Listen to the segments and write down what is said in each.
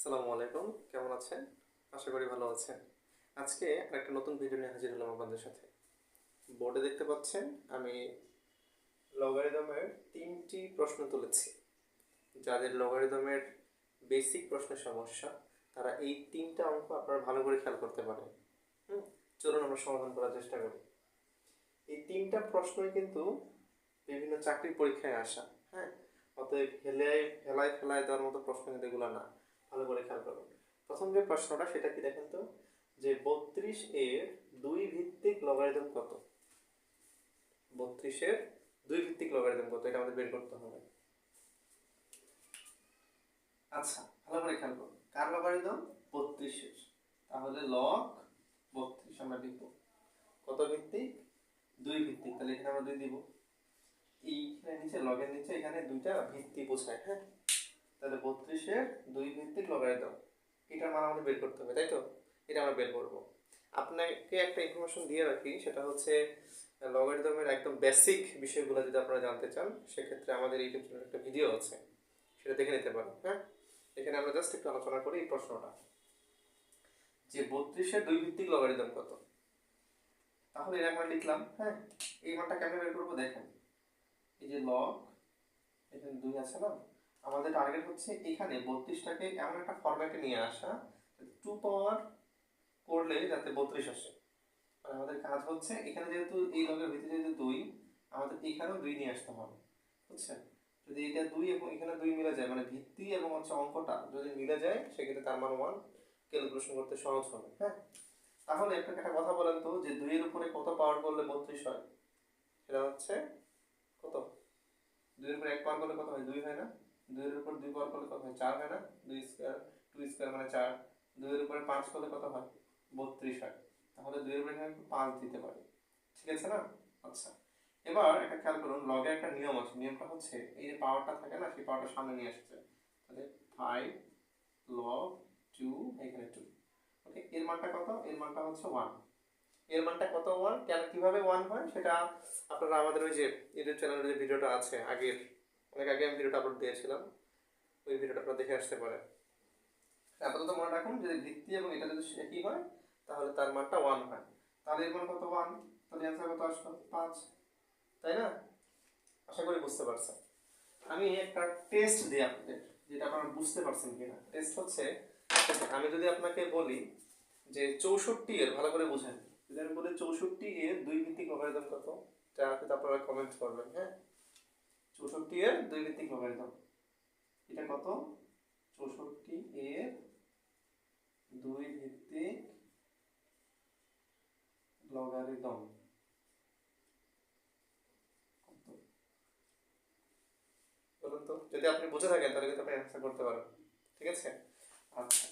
আসসালামু আলাইকুম, কেমন আছেন? আশা করি ভালো আছেন। আজকে একটা নতুন ভিডিও নিয়ে হাজির হলাম আপনাদের সাথে। বোর্ডে দেখতে পাচ্ছেন, আমি লগারিদমের তিনটি প্রশ্ন তুলেছি। যাদের লগারিদমের বেসিক প্রশ্নের সমস্যা, তারা এই তিনটা অঙ্ক আপনারা ভালো করে খেয়াল করতে পারেন। হুম, চলুন আমরা সমাধান করার চেষ্টা করি। এই তিনটা প্রশ্নই কিন্তু বিভিন্ন চাকরির পরীক্ষায় আসা হ্যাঁ? অতএব হেলায় হেলায় ফেলায় দেওয়ার মতো প্রশ্ন কিন্তু এগুলো না। ভালো করে খেয়াল করুন প্রথম যে প্রশ্নটা, সেটা কি দেখেন তো? যে বত্রিশ এর দুই ভিত্তিক লগারিদম কত? বত্রিশের দুই ভিত্তিক লগারিদম কত? এটা আমাদের বের করতে হবে। আচ্ছা ভালো করে খেয়াল করুন। কার লগারিদম বত্রিশের। তাহলে লগ বত্রিশ আমরা লিখব। কত ভিত্তিক? দুই ভিত্তিক। তাহলে এখানে আমরা দুই দিব। এইখানে নিচে লগের নিচে এখানে দুইটা ভিত্তি বোঝায় হ্যাঁ? তাহলে বত্রিশের দুই ভিত্তিক লগারিদম এটার মান আমাদের বের করতে হবে, তাই তো? এটা আমরা বের করব। আপনাকে একটা ইনফরমেশন দিয়ে রাখি, সেটা হচ্ছে লগারিদমের একদম বেসিক বিষয়গুলো যদি আপনারা জানতে চান, সেক্ষেত্রে আমাদের ইউটিউব চ্যানেলে একটা ভিডিও আছে, সেটা দেখে নিতে পারেন হ্যাঁ? এখানে আমরা জাস্ট একটু আলোচনা করি এই প্রশ্নটা। যে বত্রিশের দুই ভিত্তিক লগারিদম কত? তাহলে এটা আমরা লিখলাম হ্যাঁ? এই মানটা কেমনে বের করব দেখেন। এই যে লগ এখানে দুই আছে না? আমাদের টার্গেট হচ্ছে এখানে বত্রিশটাকে এমন একটা ফরম্যাটে নিয়ে আসা টু পাওয়ার করলে যাতে বত্রিশ আসে। মানে আমাদের কাজ হচ্ছে এখানে যেহেতু এই লগের ভিতরে যেহেতু দুই, আমাদের এখানেও দুই নিয়ে আসতে হবে, বুঝছেন? যদি এটা দুই এবং এখানে দুই মিলে যায় মানে ভিত্তি এবং হচ্ছে অঙ্কটা যদি মিলে যায়, সেক্ষেত্রে তার মান ওয়ান ক্যালকুলেশন করতে সহজ হবে হ্যাঁ? তাহলে আপনাকে একটা কথা বলেন তো, যে দুইয়ের উপরে কত পাওয়ার করলে বত্রিশ হয়? সেটা হচ্ছে কত? দুইয়ের উপরে এক পাওয়ার করলে কত হয়? দুই হয় না? দুইয়ের উপর দুই পাওয়ার করলে কত হয়? চার হয় না? দুই স্কোয়ার টু স্কোয়ার মানে চার। দুইয়ের উপরে পাঁচ করলে কত হয়? বত্রিশ হয়। তাহলে দুইয়ের উপরে এখানে পাঁচ দিতে পারি। ঠিক আছে না? আচ্ছা। এবার একটা খেয়াল করুন লগে একটা নিয়ম আছে। নিয়মটা হচ্ছে, এই যে পাওয়ারটা থাকে না, সেই পাওয়ারটা সামনে নিয়ে আসছে তাহলে ফাইভ লগ টু এখানে টু ওকে এর মানটা কত? এর মানটা হচ্ছে ওয়ানের মানটা কত ওয়ান কেন কীভাবে ওয়ান হয়? সেটা আপনারা আমাদের ওই যে ইউটিউব চ্যানেলের যে ভিডিওটা আছে আগের অনেক আগে আমি ভিডিওটা আপলোড দিয়েছিলাম। ওই ভিডিওটা আপনারা দেখে আসতে পারেন। আপাতত মনে রাখুন, যদি ভিত্তি এবং এটা যদি একই হয়, তাহলে তার মানটা ওয়ান হয়। তাহলে এর কত? ওয়ান তাহলে অ্যান্সার কত আসলো? পাঁচ। তাই না? আশা করি বুঝতে পারছেন। আমি একটা টেস্ট দিই আপনাদের, যেটা আপনারা বুঝতে পারছেন কিনা। টেস্ট হচ্ছে, আমি যদি আপনাকে বলি যে চৌষট্টি এর, ভালো করে বুঝেন। যদি আমি বলি চৌষট্টি এর দুই ভিত্তিক লগারিদম কত কিন্তু আপনারা কমেন্ট করবেন হ্যাঁ? চৌষট্টি এর দুই ভিত্তিক লগারিদম এটা কত? চৌষট্টি এর দুই ভিত্তিক লগারিদম যদি আপনি বুঝে থাকেন, তাহলে কিন্তু আপনি অ্যান্সার করতে পারেন। ঠিক আছে? আচ্ছা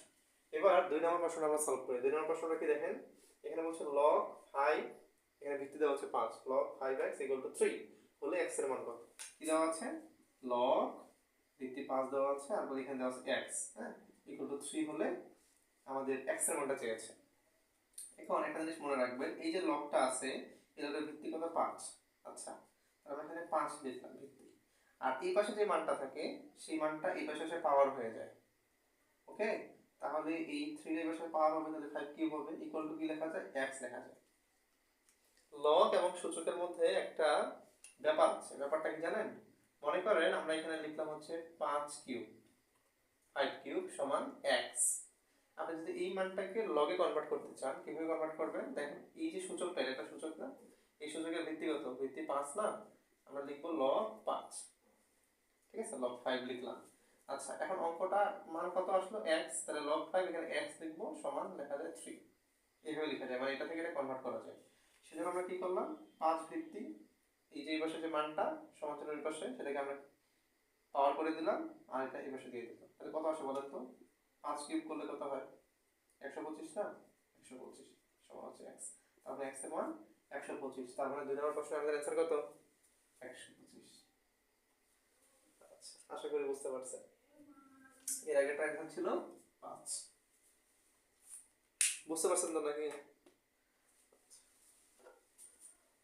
এবার দুই নম্বর প্রশ্নটা আমরা সলভ করি। দুই নম্বর প্রশ্নটা কি দেখেন? এখানে বলছে লগ ফাইভ এখানে ভিত্তি দেওয়া হচ্ছে পাঁচ। Log five x equal to three হলে এক্সের মান কত? কি দেওয়া আছে? লগ ভিত্তি পাঁচ দেওয়া আছে, আর এখানে দেওয়া আছে এক্স হ্যাঁ? ইকুয়াল হলে আমাদের এক্সের মানটা চেয়েছে। এখন একটা জিনিস মনে রাখবেন, এই যে লগটা আছে এই ভিত্তি কত? পাঁচ। আচ্ছা আমরা এখানে পাঁচ লিখলাম ভিত্তি। আর এই পাশে যে মানটা থাকে, সেই মানটা এই পাশে এসে পাওয়ার হয়ে যায়। ওকে? তাহলে এই থ্রি এর পাশে পাওয়ার হবে, তাহলে ফাইভ কিউব হবে। ইকুয়াল টু কি লেখা যায়? এক্স লেখা যায়। লগ এবং সূচকের মধ্যে একটা ব্যাপার আছে, ব্যাপারটা কি জানেন? মনে করেন আমরা এখানে লিখলাম হচ্ছে পাঁচ কিউব ফাইভ কিউব সমান এক্স আপনি যদি এই মানটাকে লগে কনভার্ট করতে চান, কীভাবে কনভার্ট করবেন? দেখেন, এই যে সূচক সূচকটা এটা সূচক না? এই সূচকের ভিত্তিগত ভিত্তি পাঁচ না? আমরা লিখব লগ পাঁচ। ঠিক আছে লগ ফাইভ লিখলাম। আচ্ছা এখন অঙ্কটা মান কত আসলো? এক্স তাহলে লগ ফাইভ এখানে এক্স লিখব সমান লেখা যায় থ্রি এইভাবে লেখা যায় মানে এটা থেকে এটা কনভার্ট করা যায়। সেজন্য আমরা কি করলাম? পাঁচ ভিত্তি এই যে এই পাশে যে মানটা, সমান্তরাল ওই পাশে, সেটাকে আমরা পাওয়ার করে দিলাম, আর এটা এই পাশে দিয়ে দিলাম। তাহলে কত আসে বলেন তো? পাঁচ কিউব করলে কত হয়? একশো পঁচিশ না? একশো পঁচিশ, সমান হচ্ছে এক্স তারপরে এক্সের মান একশো পঁচিশ। তার মানে দুই নম্বর প্রশ্ন আমাদের অ্যান্সার কত? একশো পঁচিশ। আচ্ছা আশা করি বুঝতে পারছেন। এর আগেটা এখন ছিল পাঁচ। বুঝতে পারছেন তো নাকি?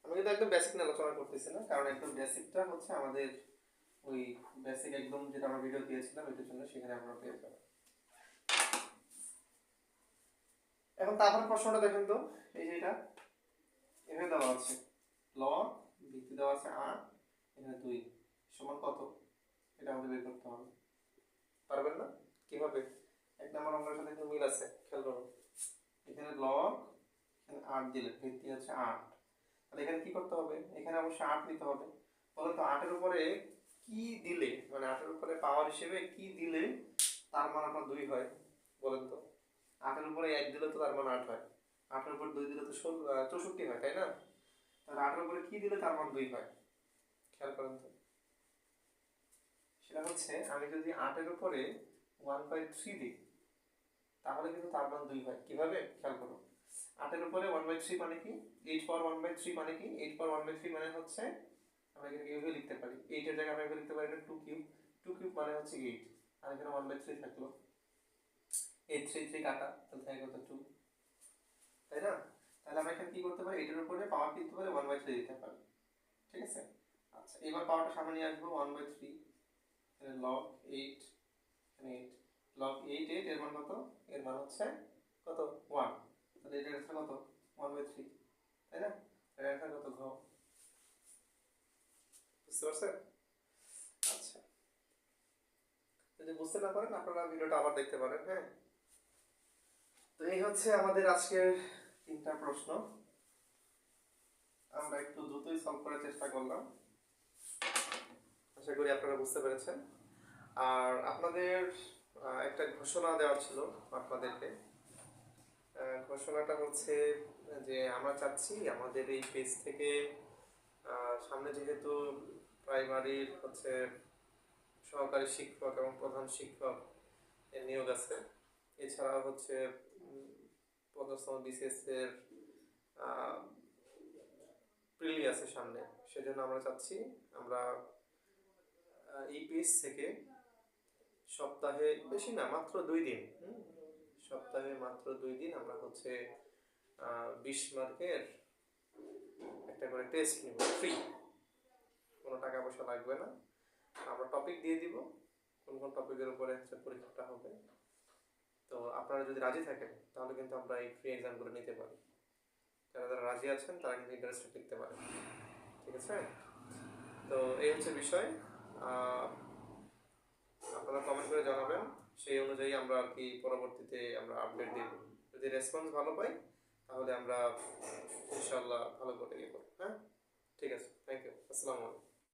আমি কিন্তু একদম বেসিক নিয়ে আলোচনা করতেছি না, কারণ একদম বেসিকটা হচ্ছে আমাদের ওই বেসিক একদম যেটা আমরা ভিডিও দিয়েছিলাম, এটার জন্য সেখানে আমরা পেয়ে যাব এখন তারপর প্রশ্নটা দেখেন তো, এই যে এটা, এখানে দেওয়া আছে ল, ভিত্তি দেওয়া আছে আট এখানে দুই, সমান কত? এটা আমাদের বের করতে হবে। পারবেন না? কীভাবে? এক নম্বর অঙ্কের সাথে একটু মিল আছে, খেয়াল করুন। এখানে লগ এখানে আট দিলে ভিত্তি হচ্ছে আট তাহলে এখানে কি করতে হবে? এখানে অবশ্যই আট নিতে হবে। বলেন তো আটের উপরে কি দিলে মানে আটের উপরে পাওয়ার হিসেবে কি দিলে তার মান আপনার দুই হয়, বলেন তো। আটের উপরে এক দিলে তো তার মান আট হয়। আটের উপর দুই দিলে তো চৌষট্টি হয়, তাই না? তাহলে আটের উপরে কি দিলে তার মান দুই হয়? খেয়াল করেন তো। সেটা হচ্ছে, আমি যদি আটের উপরে ওয়ান বাই থ্রি দিই, তাহলে কিন্তু তার মান দুই হয়। কীভাবে? খেয়াল করুন। আটের উপরে ওয়ান বাই থ্রি মানে কি? Eight power one by three মানে কি? Eight power one by three মানে হচ্ছে, আমরা এখানে এইভাবে লিখতে পারি? এইটের জায়গায় আমরা লিখতে পারি? এটা টু কিউব টু কিউব মানে হচ্ছে এইট আর এখানে ওয়ান বাই থ্রি থাকল। এইট থ্রি থ্রি কাটা। তাহলে থাকে কত? টু তাই না? তাহলে আমরা এখানে কি করতে পারি? এইটের উপরে পাওয়ার কি দিতে পারি ওয়ান বাই থ্রি দিতে পারি। ঠিক আছে? আচ্ছা এবার পাওয়ারটা সামনে নিয়ে আসব। One by three log eight eight log eight eight এর মান কত? এর মান হচ্ছে কত? ওয়ান তাহলে এটার অ্যান্সার কত? ওয়ান বাই থ্রি তাই না? এর অ্যান্সার কত? ঘ বুঝতে পারছেন? আচ্ছা। যদি বুঝতে না পারেন, আপনারা ভিডিওটা আবার দেখতে পারেন হ্যাঁ? তো এই হচ্ছে আমাদের আজকের তিনটা প্রশ্ন। আমরা একটু দ্রুতই সলভ করার চেষ্টা করলাম। আশা করি আপনারা বুঝতে পেরেছেন। আর আপনাদের একটা ঘোষণা দেওয়ার ছিল আপনাদেরকে। ঘোষণাটা হচ্ছে যে আমরা চাচ্ছি আমাদের এই পেজ থেকে সামনে যেহেতু প্রাইমারির হচ্ছে সহকারী শিক্ষক এবং প্রধান শিক্ষক নিয়োগ আছে, এছাড়াও হচ্ছে পঞ্চমতম বিসিএস এর প্রিলি আছে সামনে, সেজন্য আমরা চাচ্ছি আমরা এই পেজ থেকে সপ্তাহে, বেশি না, মাত্র দুই দিন? সপ্তাহে মাত্র দুই দিন আমরা হচ্ছে বিশ মার্কের একটা করে টেস্ট নিব ফ্রি কোনো টাকা পয়সা লাগবে না। আমরা টপিক দিয়ে দিব, কোন কোন টপিকের উপরে হচ্ছে পরীক্ষাটা হবে। তো আপনারা যদি রাজি থাকেন, তাহলে কিন্তু আমরা এই ফ্রি এক্সামগুলো নিতে পারি। যারা যারা রাজি আছেন, তারা কিন্তু ইন্টারেস্টেড লিখতে পারেন। ঠিক আছে? তো এই হচ্ছে বিষয়। আপনারা কমেন্ট করে জানাবেন। সেই অনুযায়ী আমরা আর কি পরবর্তীতে আমরা আপডেট দিব। যদি রেসপন্স ভালো পাই, তাহলে আমরা ইনশাল্লাহ ভালো করে ইয়ে করব হ্যাঁ? ঠিক আছে থ্যাংক ইউ আসসালামু আলাইকুম।